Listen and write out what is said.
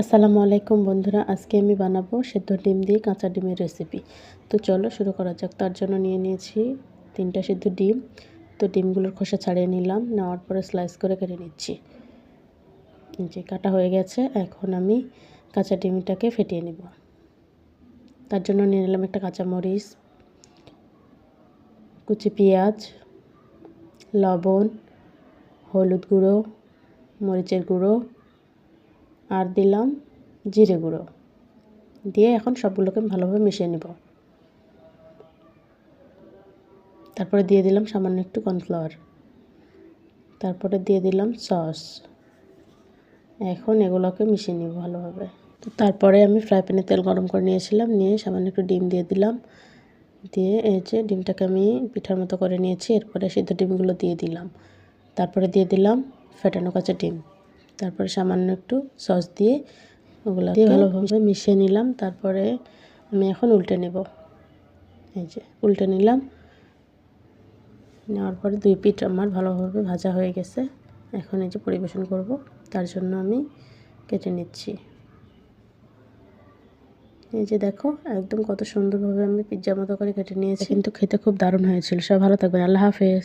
আসসালামু আলাইকুম বন্ধুরা, আজকে আমি বানাবো সেদ্ধ ডিম দিয়ে কাঁচা ডিমের রেসিপি তো চলো শুরু করা যাক। তার জন্য নিয়ে নিয়েছি তিনটা সেদ্ধ ডিম। তো ডিমগুলোর খোসা ছাড়িয়ে নিলাম, নেওয়ার পরে স্লাইস করে কেটে নিচ্ছি। যে কাটা হয়ে গেছে, এখন আমি কাঁচা ডিমটাকে ফেটিয়ে নিব। তার জন্য নিয়ে নিলাম একটা কাঁচা মরিচ কুচি পেঁয়াজ, লবণ, হলুদ গুঁড়ো, মরিচের গুঁড়ো আর দিলাম জিরে গুঁড়ো। দিয়ে এখন সবগুলোকে ভালোভাবে মিশিয়ে নিব। তারপরে দিয়ে দিলাম সামান্য একটু কর্নফ্লাওয়ার। তারপরে দিয়ে দিলাম সস। এখন এগুলোকে মিশিয়ে নিব ভালোভাবে। তো তারপরে আমি ফ্রাই প্যানে তেল গরম করে নিয়েছিলাম, নিয়ে সামান্য একটু ডিম দিয়ে দিলাম। দিয়ে এই যে ডিমটাকে আমি পিঠার মতো করে নিয়েছি, এরপরে সিদ্ধ ডিমগুলো দিয়ে দিলাম। তারপরে দিয়ে দিলাম ফেটানো কাঁচা ডিম। তারপরে সামান্য একটু সস দিয়ে ওগুলো দিয়ে ভালোভাবে মিশিয়ে নিলাম। তারপরে আমি এখন উল্টে নেব। এই যে উল্টে নিলাম। নেওয়ার পরে দুই পিঠ আমার ভালোভাবে ভাজা হয়ে গেছে। এখন এই যে পরিবেশন করব। তার জন্য আমি কেটে নিচ্ছি। এই যে দেখো, একদম কত সুন্দরভাবে আমি পিৎজার মতো করে কেটে নিয়েছি। কিন্তু খেতে খুব দারুণ হয়েছিল। সব ভালো থাকবেন। আল্লাহ হাফেজ।